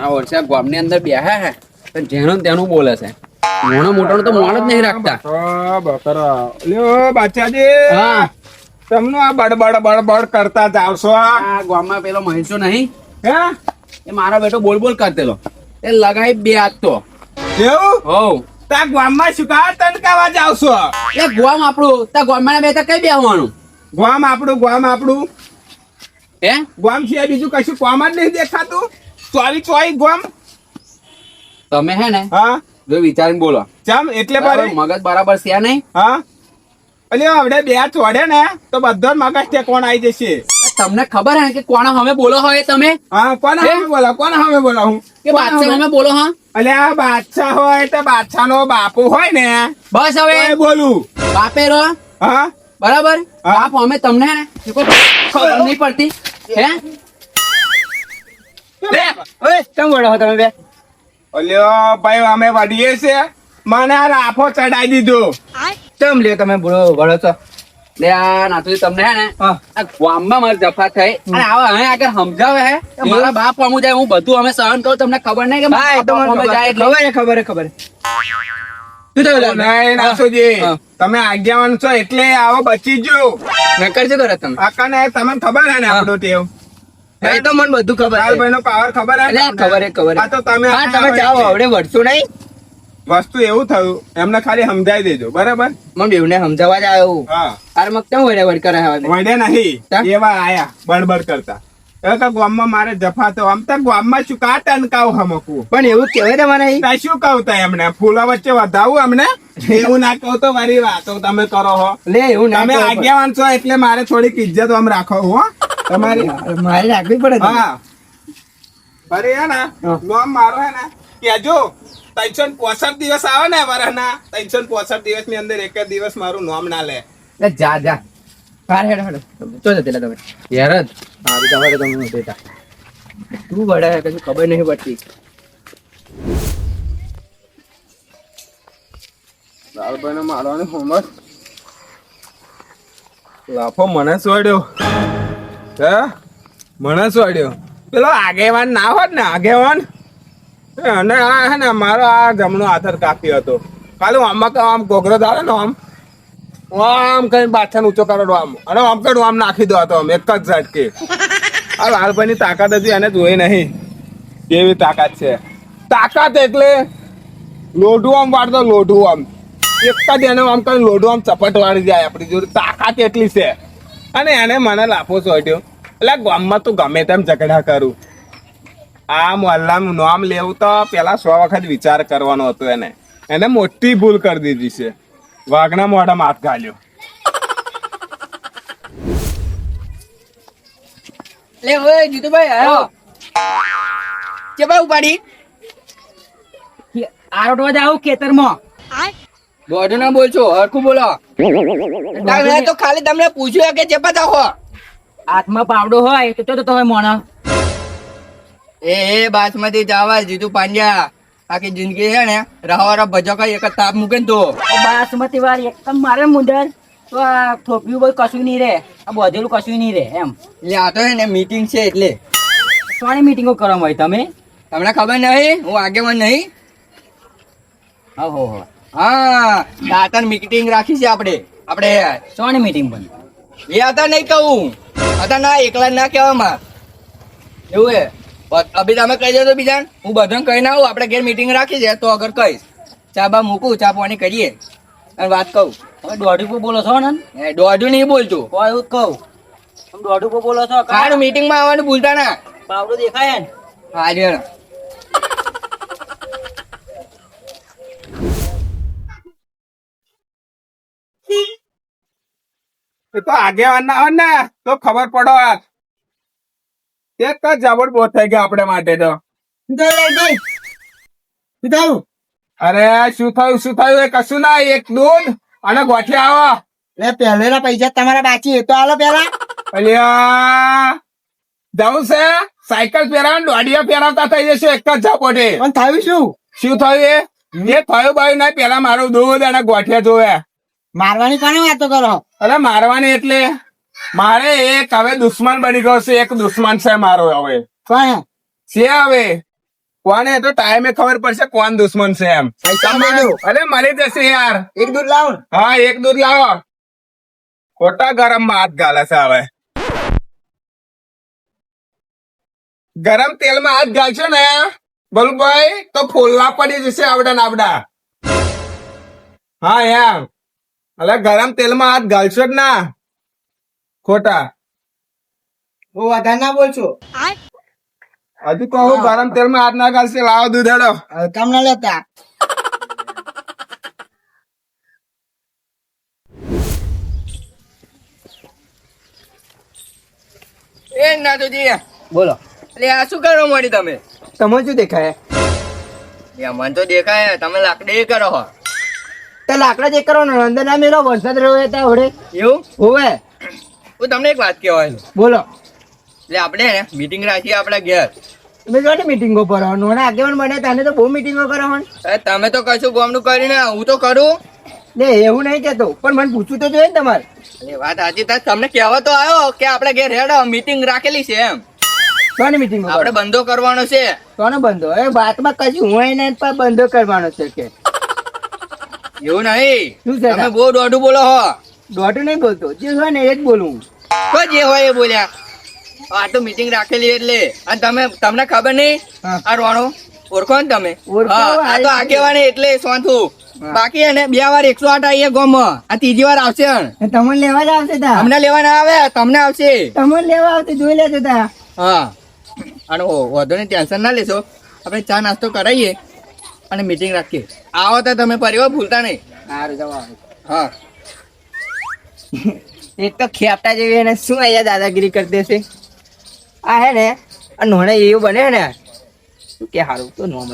આ વર્ષે ગામની અંદર બેહા હે? પણ જેનું તેનું બોલે છે. મોણો મોટો તો મોણ જ નહીં રાખતા. બકરા. લ્યો બાચાજી. હા. તમને આ બડબડ બડબડ કરતા જાવશો આ ગામમાં પેલો મહેશો નહીં. હે? એ મારો બેટો બોલ બોલ કરતેલો. એ લગાઈ બે હાથ તો. એવું? હોવ તા ગામમાં શું કા તનકાવા જાવશો? એ ગામ આપણું તા ગામમાં બે કઈ બેહવાનું? ગામ આપણું ગામ આપણું. હે? ગામ છે બીજું કશું કામ જ નહીં દેખાતું? ચોરી ચોરી ગામ. તમે હે ને હા. જો વિચારીને બોલો. ચમ એટલે મગજ બરાબર છે નહીં? હા. અલ્યો હવે બે ચોડે ને તો બધો મગજ તે કોણ આવી જશે? તમને ખબર હે કે કોણ હવે બોલો હોય તમે? હા કોણ હવે બોલા કોણ હવે બોલા હું? કે બાદશાહ અમે બોલો હા? અલ્યા આ બાદશાહ હોય તો બાદશાહ નો બાપુ હોય ને. બસ હવે. બોલું. બાપે રો. હા. બરાબર. બાપ અમે તમને ખબર નહીં પડતી. હે? ઓય કેમ વળો તમે બે? અલ્યો ભાઈ અમે વડીએ છે મને આ રાફો ચડાઈ દીધો. કેમ લ્યો તમે બોલો વળો છો. લે આ નાથુજી તમને હે ને આ ગામમાં મારી જફા થઈ. અને આવા હવે આગળ સમજાવે હે. કે મારા બાપ અમુ જાય હું બધું અમે સહન કરું તમને ખબર નહીં કે ભાઈ એ તો મારા મને બાપ અમે જાય ખબર ખબર ખબર? નહીં નાસુજી તમે આજ્ઞાવાન છો એટલે આવો બચી જો નકર શું કરો તમે? આકાને તમને ખબર હે ને. આપણો ટેવ? એ તો મને બધું ખબર. લાલભાઈ પાવર ખબર આ ખબર એ ખબર આ તો તમે હા તમે જાઓ આવડે વળશો નહીં. વસ્તુ એવું થયું એમને ખાલી સમજાવી દેજો બરાબર? મને બેવને સમજાવવા જ આવ્યો હા. અરે મગ કેમ વડે વડ કરે હવે વડે નહીં એવા આયા બડબડ કરતા. ગામમાં મારે જફા આમ તો ગામમાં શું કા ટનકાવ હમકવું પણ એવું કહેવાય તમારે તા શું કહું તા એમને? ફૂલા વચ્ચે વધાવું એમને? એવું ના કહું તો મારી વાતો તમે કરો હો. લે એવું તમે આજ્ઞાવાન છો એટલે મારે થોડીક ઇજ્જત આમ રાખો હો. તમારી મારે રાખવી પડે હા. અરે હે ને હા. મારો હે ને કેજો ત્રણસો પોસઠ દિવસ આવે ને વરસના ત્રણસો પોસઠ દિવસની અંદર એક દિવસ મારું નામ ના લે. લે, જા જા. કાર હેડ હેડ. તો જતી તમે. યાર જ મારી બીજા વાળે તમે બેટા તું વડે કશું ખબર નહીં પડતી. લાલભાઈ ને મારવાની હોમવર્ક. લાફો મને સોડ્યો. હે? મને પેલો આગેવાન ના હોત ને, આગેવાન? અને આ હે ને, મારો આ જમણો આધાર કાપી હતો. કાલે આમાં તો આમ ગોગરો દાડે ને આમ. આમ કઈ બાછા ઊંચો કરો આમ. અને આમ કઈ આમ નાખી દો હતો આમ, એક જ ઝટકે. આ લાલભાઈ તાકાત હતી એને જોઈ નહીં. કેવી તાકાત છે. તાકાત એટલે લોઢું આમ વાળતો લોઢું આમ. એક જ એને આમ કઈ લોઢું આમ ચપટ વાળી જાય આપણી જોડે. તાકાત એટલી છે. અને એને મને લાફો સોટ્યો એટલે ગામમાં તું ગમે તેમ ઝઘડા કરું. આ મોહલ્લાનું નામ લેવું તો પેલા સો વખત વિચાર કરવાનો હતો એને. એને મોટી ભૂલ કરી દીધી છે. વાઘના મોઢામાં હાથ ગાલ્યો લે ઓય જીતુભાઈ આયો. કે ભાઈ ઉપાડી? આરોટવા જાવ ખેતરમાં. બોધું ના બોલશો હરખું બોલો. તમે તો ખાલી તમને પૂછ્યું કે ચેપા હો. હાથમાં પાવડો હોય તો તો તમે મોણા. એ એ બાસમતી ચાવલ જીતુ પાંડ્યા. આખી જિંદગી છે ને રાહવારા ભજો કઈ એક તાપ મૂકે તો. બાસમતી વાર એકદમ મારે મુંદર. તો આ થોપ્યું બધું કશું નહીં રે. આ બધેલું કશું નહીં રે એમ. એટલે આ તો ને મીટિંગ છે એટલે. સોની મીટિંગો કરવા હોય તમે? તમને ખબર નહીં? હું આગેવાન નહીં. હા હો. હો દાતર મીટિંગ રાખી છે આપણે. આપણે સોની મીટિંગ પણ એ હતા નહીં કહું. હતા ના એકલા ના કહેવામાં. એવું હે? અભી તમે કહી દેજો બીજા હું બધાને કહી ના આવું આપણે ઘેર મીટિંગ રાખી છે તો અગર કહીશ. ચા બા મૂકું ચા પાણી કરીએ. અને વાત કહું. હવે દોઢું પર બોલો છો ને? એ દોઢું નહીં બોલતું. કોઈ એવું કહું. તમે દોઢું પર બોલો છો સારું મીટિંગમાં આવવાનું ભૂલતા ના. બાવડું દેખાય ને? હા એ તો આગેવાન ના હોય ને તો ખબર પડો. એક જ જબડ બહુ થઈ ગયા આપણે માટે તો. અરે શું થયું શું થયું? એ કશું ના એક દૂધ અને ગોઠિયા આવો. લે પહેલેના પૈસા તમારા બાકી એ તો આલો પેલા અલ્યા જવું છે. સાયકલ પહેરાવ દોડિયા પહેરાવતા થઈ જશે એક જ ઝાપોટે. પણ થયું શું? શું થયું એ? થયું ભાઈ નહીં પેલા મારું દૂધ અને ગોઠિયા જોવે. મારવાની કોને વાતો કરો? અરે મારવાની એટલે મારે એક હવે દુશ્મન બની ગયો છે એક દુશ્મન છે મારો હવે. કોણ છે હવે. કોને? તો ટાઈમે ખબર પડશે કોણ દુશ્મન છે એમ. અરે મળી જશે યાર. એક દૂધ લાવો હા એક દૂધ લાવો. ખોટા ગરમમાં હાથ ગાલે છે હવે. ગરમ તેલમાં હાથ ગાલશો ને બલુભાઈ તો ફોલવા પડી જશે આવડા આવડા. હા યાર. અલે ગરમ તેલમાં હાથ ગાલશો જ ના. ખોટા. હું વધારે ના બોલશો? હજુ કહો ગરમ તેલમાં હાથ ના ગાલશે લાવો દૂધાડો હેડો. ના લેતા. એ ના તો બોલો. એટલે આ શું કરો મળી તમે? તમે શું દેખાય? એ મને તો દેખાય તમે લાકડી કરો હો. તો લાકડા ચેક કરો ને અંદર ના મેળો વરસાદ રહ્યો હતા હોડે એવું? હોવે. હું તમને એક વાત કહેવાય બોલો. એટલે આપણે ને મીટિંગ રાખીએ આપણા ઘેર. તમે જો મીટિંગો પર નોના આગેવાન બને તને તો બહુ મીટિંગો કરવાની. તમે તો કશું બોમનું કરીને હું તો કરું. ને એવું નહીં કેતો પણ મને પૂછવું તો જોઈએ ને તમારે. એ વાત સાચી તાર તમને કહેવા તો આવ્યો કે આપણે ઘેર હેડો મીટિંગ રાખેલી છે એમ. કોની મીટિંગ આપણે બંધો કરવાનો છે. કોનો બંધો? એ વાતમાં કશું હું પણ બંધો કરવાનો છે કે. એવું નહીં. શું છે તમે બહુ દોઢું બોલો હો. દોઢું નહીં બોલતો. જે હોય ને એ જ બોલું તો જે હોય એ બોલ્યા. આ તો મીટિંગ રાખેલી એટલે. અને તમે તમને ખબર નહીં? આ રોણો ઓળખો ને તમે? આ તો આગેવાને એટલે સોંથું બાકી એને બે વાર એકસો આઠ આવીએ ગોમ. આ ત્રીજી વાર આવશે તમને લેવા જ આવશે તા? અમને લેવા ના આવે તમને આવશે. તમને લેવા આવશે જોઈ લેજો તા. હા. અને વધુ ટેન્શન ના લેશો. આપણે ચા નાસ્તો કરાવીએ અને મીટિંગ રાખીએ. આવો તો તમે પરિવાર ભૂલતા નહીં. સારું જવા હા. એક તો ખેપટા જેવી એને શું અહીંયા દાદાગીરી કરતી હશે આ હે ને આ નોણે એવું બને ને. શું કે સારું તો નોમ.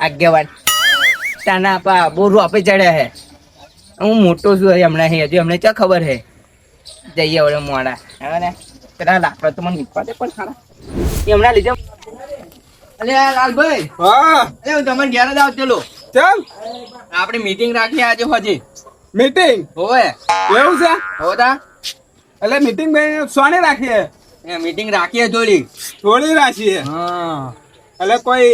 આગેવાન. તાના આપા બહુ આપે ચડ્યા હે. હું મોટો છું હમણાં હજુ અમને ચા ખબર હે. જઈએ હવે મોડા. હવે ને? પેલા લાકડા તો મને નીકળવા દે પણ સારા એ હમણાં લીધે. અલે લાલભાઈ. હા. અલે હું તમારે ઘેર જ આવ ચલો ચાલ. આપણે મીટિંગ રાખી આજે હજી. મીટિંગ હોવે. એવું છે? હોતા એટલે મીટિંગ સોને રાખીએ? એ મીટિંગ રાખીએ થોડી. થોડી રાખીએ. હા. એટલે કોઈ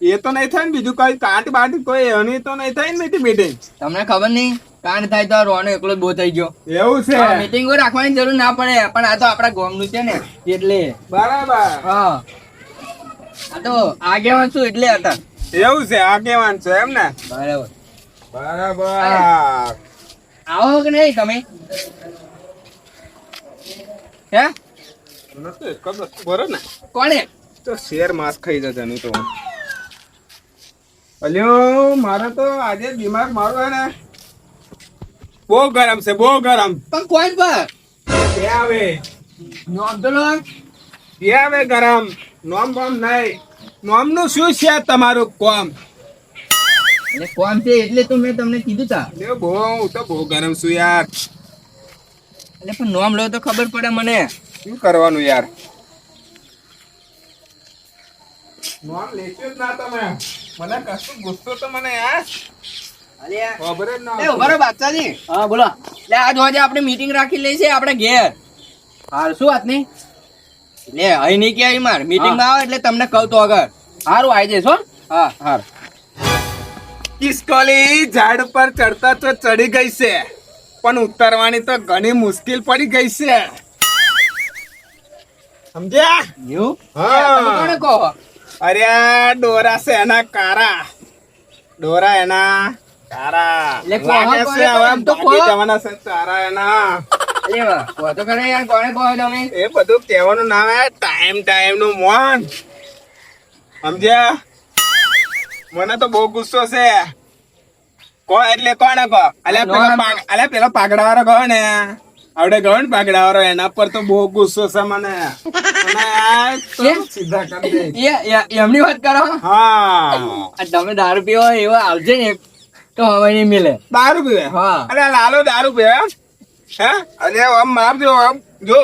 એ તો નહીં થાય ને બીજું કઈ કાંટ બાટ કોઈ એની તો નહીં થાય ને મીટિંગ મીટિંગ તમને ખબર નહીં? કાંડ થાય તો રોનો એકલો બહુ થઈ ગયો. એવું છે? મીટિંગો રાખવાની જરૂર ના પડે પણ આ તો આપણા ગામનું છે ને એટલે. બરાબર. હા. તો આગેવાન શું એટલે હતા? એવું છે આગેવાન છે એમ ને? બરાબર. બરાબર. આવો કે નહીં તમે? હે? નતું એક બરો ને? કોણે? તો શેર માસ ખાઈ જશે એનું તો અલ્યો મારે તો આજે બીમાર મારો હે ને. બહુ ગરમ છે બહુ ગરમ. પણ કોણ પર? આવે. નોંધ લો. આવે ગરમ. નોમ બોમ નહીં. નોમનું શું છે તમારું કોમ? એટલે કોમ છે એટલે તો મેં તમને કીધું તા. લે બહુ હું તો બહુ ગરમ છું યાર. એટલે પણ નોમ લો તો ખબર પડે મને. શું કરવાનું યાર? નોમ લેશો જ ના તમે. મને કશું ગુસ્સો તો મને યાર. આપણે મીટિંગ રાખી લઈ છે આપણે ઘેર. હાલ શું વાત નહીં? લે અહીં નહીં કે માર. મીટિંગમાં આવે એટલે તમને કહું તો આગળ. સારું આવી જઈશ હો. હા. હાર કિસ્કોલી ઝાડ પર ચડતા તો ચડી ગઈ છે પણ ઉતરવાની તો ઘણી મુશ્કેલ પડી ગઈ છે. સમજ્યા? એવું? હા. કોને કહો? અરે આ ડોરા છે એના કારા. ડોરા એના કારા. લાગે છે હવે તો જવાના છે તારા એના. અરે વાહ, કહો યાર કોને કહો તમે? એ બધું કહેવાનું નામ હે ટાઈમ ટાઈમનું મોન. સમજ્યા? મને તો બહુ ગુસ્સો છે. કો એટલે કોને કહો? અલ્યા પેલો અલ્યા પેલો પાગડા વાળો ગયો ને. આવડે ગયો ને પાગડા વાળો એના પર તો બહુ ગુસ્સો છે મને. એમની વાત કરો? હા. તમે દારૂ પીવો એવો આવજે ને તો હવે નહીં મિલે. દારૂ પીવે? હા. અરે લાલો દારૂ પીવે? હે? અરે આમ મારજો આમ. જો.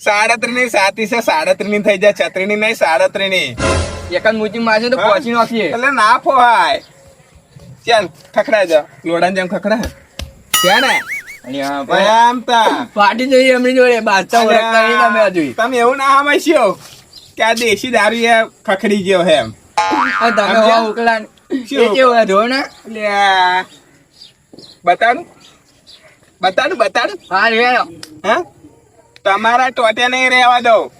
સાડત્રીસની સાતી છે સાડત્રીસની થઈ જાય છત્રી ની નહીં સાડત્રીસની એક જ મૂચી મારશે તો પહોંચી નાખીએ એટલે ના ફોહાય ચાલ ખખડાય જા. લોડાને જેમ ખખડાય. ત્યાં ને? અને જોઈએ એમની જોડે બાદશાહ ઓળખતા તમે હજુ તમે એવું ના હમાશો કે આ દેશી દારૂ એ ખખડી ગયો હે એમ તમે ઉકલા કેવું ને. બતાડું બતાડું બતાડું. હા રેડો હા? તમારા ટોટે નહીં રહેવા દઉં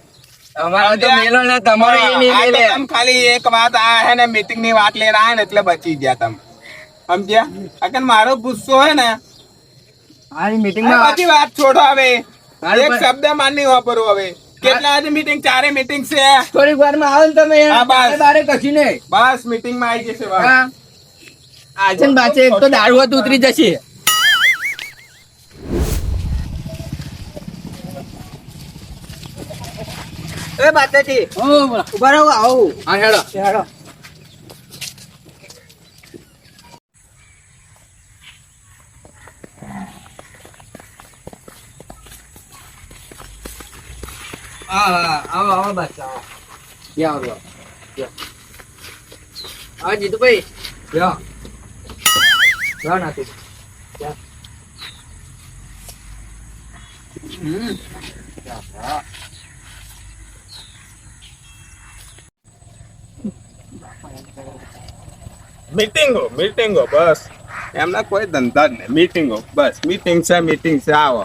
અમારો તો મેલો ને તમારો એ નહીં મેલે તમે ખાલી એક વાત આ હે ને મીટિંગની વાત લઈને આયા ને એટલે બચી ગયા તમે. સમજ્યા? અગર મારો ગુસ્સો હે ને આ મીટિંગમાં બધી વાત છોડો હવે. એક શબ્દ માન વાપરો હવે. કેટલા આજે મીટિંગ ચારે મીટિંગ છે. થોડીક વારમાં આવો ને તમે. હા, બસ. બારે કશું નહીં. બસ મીટિંગમાં આવી જશે બસ. આજે ને એક તો દારૂ હતું ઉતરી જશે. એ બાતાજી ઊભા રહો આવું. હા હેડો. હેડો. આવો આવો બસ આવો. યા આવો. જીતુભાઈ. લ્યો લ્યો નાથી હમ. મીટિંગો મીટિંગો બસ. એમના કોઈ ધંધા જ નહીં. મીટિંગો બસ. મીટિંગ છે મીટિંગ છે આવો.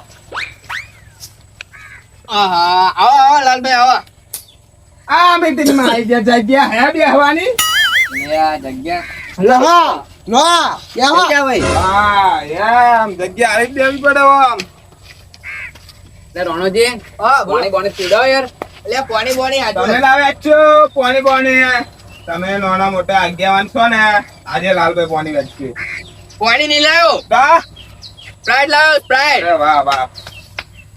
આહા આવો આવો લાલભાઈ આવો. આ મીટિંગમાં આવી ગયા જગ્યા હે બેહવાની? લે આ જગ્યા. કે ભાઈ. હા એમ જગ્યા આવી દેવી પડે આમ. લે રોણોજી. હા બોલો. પાણી બોણી પીડો યાર. લે પાણી બોણી હાથ તમે લાવ્યા છો પાણી પાણી તમે નાના મોટા આજ્ઞાવાન છો ને આજે લાલભાઈ પાણી વેચશે. પાણી નહીં લાવ્યો કા? સ્પ્રાઇટ લાવ્યો સ્પ્રાઇટ વાહ વાહ.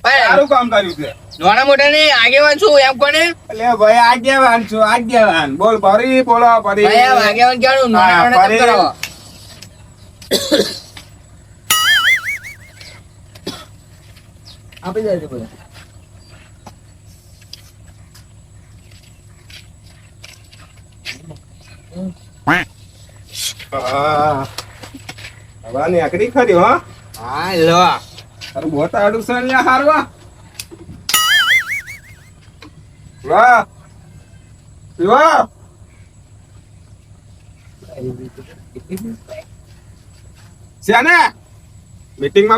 સારું કામ કર્યું છે. નાના મોટા ને આગેવાન છું એમ કોને? એટલે ભાઈ આગેવાન છું આગેવાન. બોલ ફરી બોલો ફરી. આગેવાન નાના. કરો આપી જાય હવા નીકળી ખરી હો. હા લો. તારું બોટ આડું છે ને હારવા. વાહ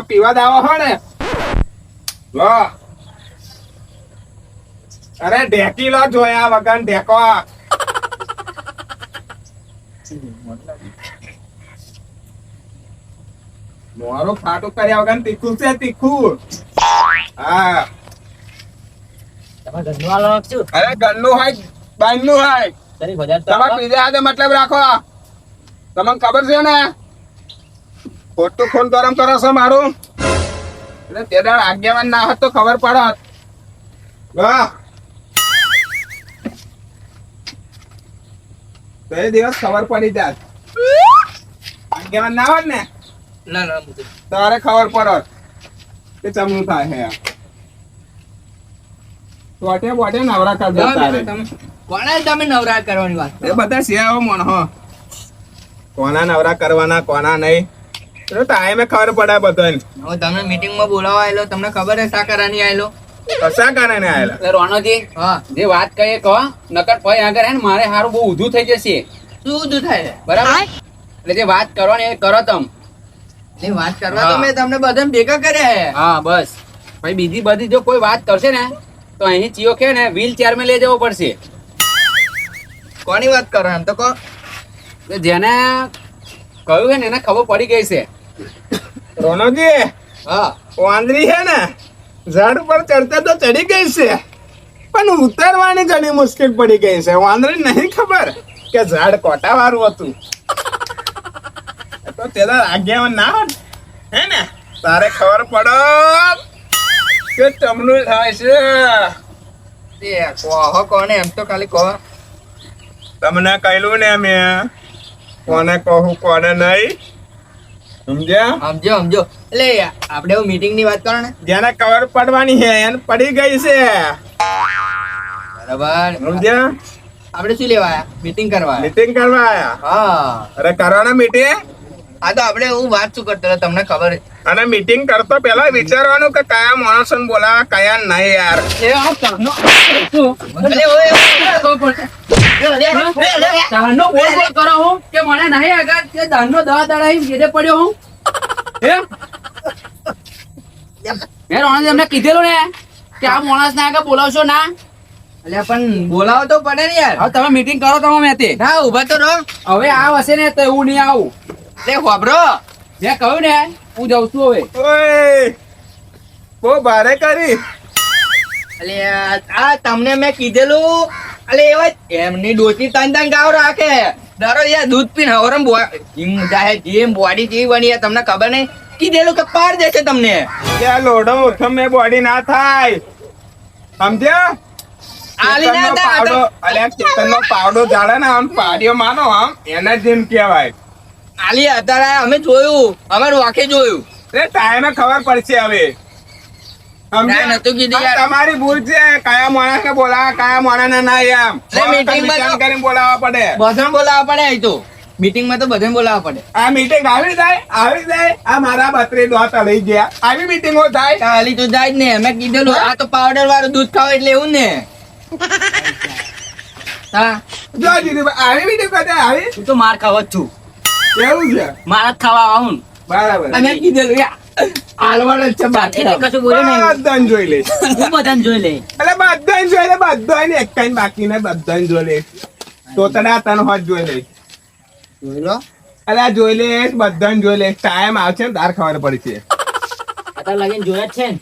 પીવા દાવો હો ને. વાહ અરે ઢેકી લો જોયા વગર ઢેકો. મારો ફાટો કર્યા વગર તીખું છે તીખું. હા. તમે ગંદુ વાળો નાખશું અરે ગંદુ હોય બહારનું હોય. તારી બજાર તો તમારે હાથે મતલબ રાખો. તમને ખબર છે ને? ખોટું ખૂન ગરમ કરો છો મારું? એટલે તે દાડ આજ્ઞાવાન ના હોત તો ખબર પડત. વાહ. તો એ દિવસ ખબર પડી જાત. આગેવાન ના હોત ને? ના ના તારે ખબર પડત કે ચમનું થાય હે ટોટે બોટે નવરા કર જાઓ, દેતા રે. તમે. નવરા કરવાની વાત એ બધા શિયાળો મણ હો. કોના નવરા કરવાના કોના નહીં? તો ટાઈમે ખબર પડે બધાને. હવે તમે મીટિંગમાં બોલાવા આવેલો તમને ખબર હે શા કરવાની આવેલો? કશા કારણે આયેલા રોણોજી હા. જે વાત કહીએ કહો નકર ભાઈ આગળ હે ને મારે હારું બહુ ઊંધું થઈ જશે. શું ઊંધું થાય છે? બરાબર? એટલે જે વાત કરવાની એ કરો તમ. એ વાત કરવા તો મેં તમને બધાને ભેગા કર્યા હે હા બસ. ભાઈ બીજી બધી જો કોઈ વાત કરશે ને તો અહીં ચિયો કે ને વ્હીલ ચેરમાં લઈ જવો પડશે. કોની વાત કરો એમ તો કહો. જેને કહ્યું છે ને એને ખબર પડી ગઈ છે. રોનોજી હા. વાંદરી છે ને? ઝાડ ઉપર ચડતા તો ચડી ગઈ છે. પણ ઉતરવાની ઘણી મુશ્કેલ પડી ગઈ છે. વાંદરી નહીં ખબર કે ઝાડ કોટા વાળું હતું. તો તેના આજ્ઞામાં ના હોત હે ને? તારે ખબર પડો કે ચમનું થાય છે. તે કહો કોને? એમ તો ખાલી કહો. તમને કહેલું ને મેં. કોને કહું, કોને નહીં? સમજ્યા? સમજો સમજો. એટલે આપણે એવું મીટિંગની વાત કરો ને. જેને ખબર પડવાની છે એને પડી ગઈ છે. બરાબર. સમજ્યા? આપણે શું લેવા મીટિંગ કરવા મીટિંગ કરવા આયા? હા. અરે કરવાના મીટિંગ આ તો આપણે એવું વાત શું કરતો તમને ખબર અને મીટિંગ કરતો પહેલા વિચારવાનું કે કયા માણસો બોલાવા કયા નહીં યાર. એ આ ચાનો શું? ઓય, ઓય, ખબર પડશે. ચાનો બોલ બોલ કરો હું કે મને નહીં આગળ કે દાનનો દવા દડાઈ જેડે પડ્યો હું. હે મેં રોણને એમને કીધેલું ને કે આ માણસ ને આગળ બોલાવશો ના? અલ્યા પણ બોલાવો તો પડે ને યાર. હવે તમે મીટિંગ કરો તમે મેં તે ના ઊભા તો રહો. હવે આ હશે ને તો એવું નહીં આવું. લે હોભરો મેં કહ્યું ને હું જઉં છું હવે. ઓય બહુ ભારે કરી. અલે આ તમને મેં કીધેલું. અલે એવા એમની ડોસી તન તન ગાવ રાખે. દરો યાર દૂધ પીને હવરમ જીમ જાહે જીમ બોડી જેવી બની તમને ખબર નહીં? કીધેલું કે પાર દેશે તમને. લોડો ઉઠમ મેં બોડી ના થાય. સમજ્યા? આલી ના તો- પાવડો જાડે ને આમ પાડ્યો માનો આમ એને જેમ કહેવાય. આલી અત્યારે અમે જોયું. અમે વાંખે જોયું. રે ટાઈમે ખબર પડશે હવે. સમજ્યા? ના, નતું કીધું આ યાર. તમારી ભૂલ છે. કયા માણસને બોલાવા કયા માણસને ના એમ. એટલે meetingમાં તો- વિચાર કરીને બોલાવવા પડે. બધાને બોલાવવા પડે અહીં તો. મીટિંગમાં તો બધાને બોલાવવા પડે. આ મીટિંગ આવી જાય? આવી જાય? આ મારા બત્રી દોત લઈ ગયા. આવી મીટિંગો થાય ખાલી તો જાય જ ને. મેં કીધેલું આ તો પાવડર વાળું દૂધ ખાવ એટલે એવું ને. હા જો આવી મીટિંગ આવી? હું તો માર ખાવ જ છું. એવું છે? મારા ખાવા આવું બરાબર. અને કીધેલું યા, હાલવાનું છે કશું બોલ્યો નહીં. જોઈ લઈશ. હું બધાને જોઈ લે એટલે બધાને જોઈ લે બધાને એક કઈ બાકી ને બધાને જોઈ લે તો તને આ તને હોત જોઈ લે જોઈ લો. એટલે આ જોઈ લે બધાને જોઈ લઈશ. ટાઈમ આવશે ને તાર ખબર પડશે અત્યારે લગીને જોયા જ છે ને?